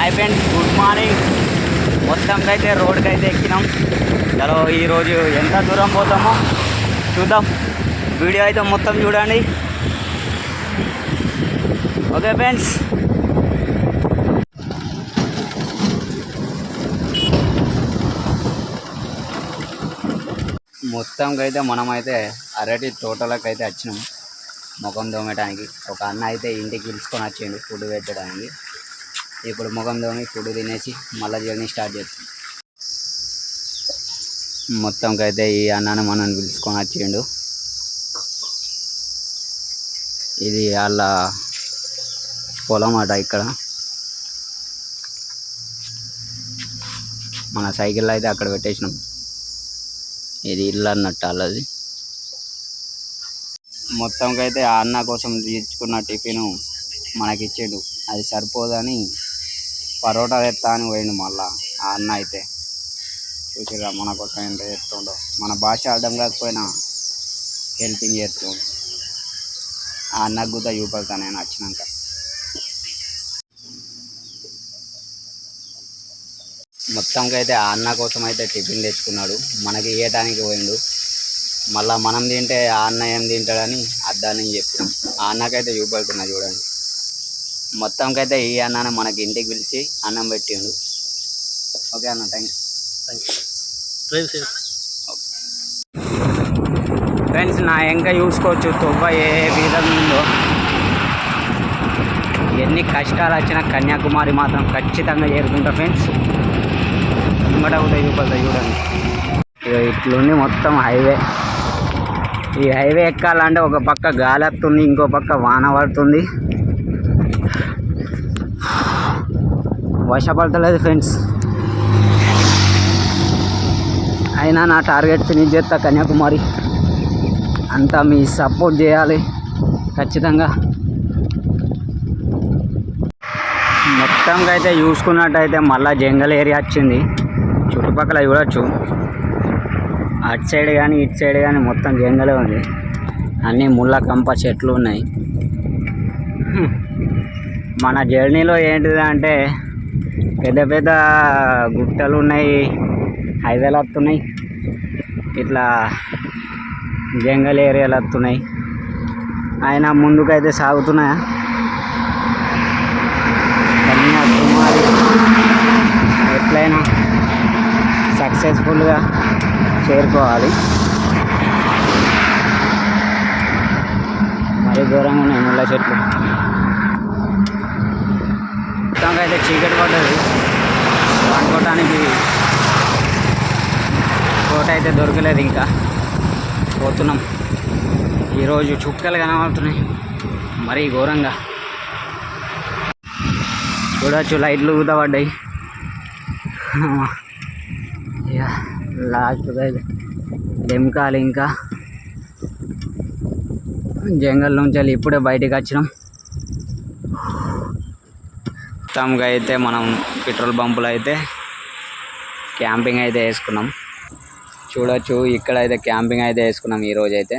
Hi friends good morning మొత్తంకి అయితే రోడ్కి అయితే ఎక్కినాం. చలో ఈరోజు ఎంత దూరం పోతామో చూద్దాం. వీడియో అయితే మొత్తం చూడండి. ఓకే ఫ్రెండ్స్ మొత్తంకి అయితే మనమైతే అరటి తోటలకు అయితే వచ్చినాం. ముఖం దోమటానికి ఒక అన్న అయితే ఇంటికి పిలుచుకొని వచ్చిండు ఫుడ్ పెట్టడానికి. ఇప్పుడు ముఖం తోమి ఫుడ్ తినేసి మళ్ళీ జర్నీ స్టార్ట్ చేస్తాం మొత్తంకి అయితే ఈ అన్నని మనం పిలుచుకొని వచ్చిండు. ఇది వాళ్ళ పొలం అట ఇక్కడ. మన సైకిల్ అయితే అక్కడ పెట్టేసినాం. ఇది ఇల్లు అన్నట్టు వాళ్ళది. మొత్తంకైతే ఆ అన్న కోసం తీసుకున్న టిఫిన్ మనకిచ్చాడు. అది సరిపోదని పరోటా తెస్తా అని పోయిండు మళ్ళా ఆ అన్న అయితే. చూసిరా మన కోసం ఎంత చేస్తుండో. మన భాష అర్థం కాకపోయినా హెల్పింగ్ చేస్తుండు. ఆ అన్నకు కూడా చూపెడతా నేను వచ్చినాక. మొత్తంకి అయితే ఆ అన్న కోసం అయితే టిఫిన్ తెచ్చుకున్నాడు. మనకి ఇవ్వటానికి పోయిండు? మళ్ళీ మనం తింటే ఆ అన్న ఏం తింటాడని అద్దాని చెప్పినాం. ఆ అన్నకైతే చూపెడుతున్నా చూడండి. మొత్తంకైతే ఈ అన్నని మనకి ఇంటికి పిలిచి అన్నం పెట్టిండు. ఓకే అన్న థ్యాంక్స్ ఫ్రెండ్స్ నా ఇంకా చూసుకోవచ్చు తువ్వ ఏ విధంగా ఉందో. ఎన్ని కష్టాలు వచ్చినా కన్యాకుమారి మాత్రం ఖచ్చితంగా చేరుకుంటా ఫ్రెండ్స్ ముంగట కూడా చూపడతా చూడండి. ఇక ఇట్లుంది మొత్తం హైవే. ఈ హైవే ఎక్కాలంటే ఒక పక్క గాలి వస్తుంది ఇంకో పక్క వాన పడుతుంది. వర్షపడతలేదు ఫ్రెండ్స్. అయినా నా టార్గెట్ ఫినిష్ చేస్తా కన్యాకుమారి. అంతా మీ సపోర్ట్ చేయాలి ఖచ్చితంగా. మొత్తంగా అయితే చూసుకున్నట్టయితే మళ్ళీ జంగల్ ఏరియా వచ్చింది. చుట్టుపక్కల చూడొచ్చు. అటు సైడ్ కానీ ఇటు సైడ్ కానీ మొత్తం జంగలే ఉంది. అన్నీ ముళ్ళ కంప చెట్లు ఉన్నాయి. మన జర్నీలో ఏంటిది అంటే పెద్ద పెద్ద గుట్టలు ఉన్నాయి హైవేలు వస్తున్నాయి ఇట్లా జంగల్ ఏరియాలు వస్తున్నాయి అయినా ముందుకైతే సాగుతున్నాయా? కన్యాకుమారి ఎట్లయినా సక్సెస్ఫుల్గా చేరుకోవాలి. మరి ఘోరంగా ఉన్నాయి ముళ్ళ చెట్లు. బాగా అయితే చీకటి పడ్డది. అనుకోవటానికి కోట అయితే దొరకలేదు ఇంకా. పోతున్నాం. ఈరోజు చుక్కలు కనబడుతున్నాయి. మరీ ఘోరంగా. చూడవచ్చు లైట్లు ఊత పడ్డాయి లాస్ట్ లాస్ట్గా ఇంకా. జంగల్ నుంచి వెళ్ళి ఇప్పుడే బయటికి వచ్చినాం. మొత్తంగా అయితే మనం పెట్రోల్ బంపులో అయితే క్యాంపింగ్ అయితే వేసుకున్నాం. చూడొచ్చు ఇక్కడ అయితే క్యాంపింగ్ అయితే వేసుకున్నాం ఈరోజు అయితే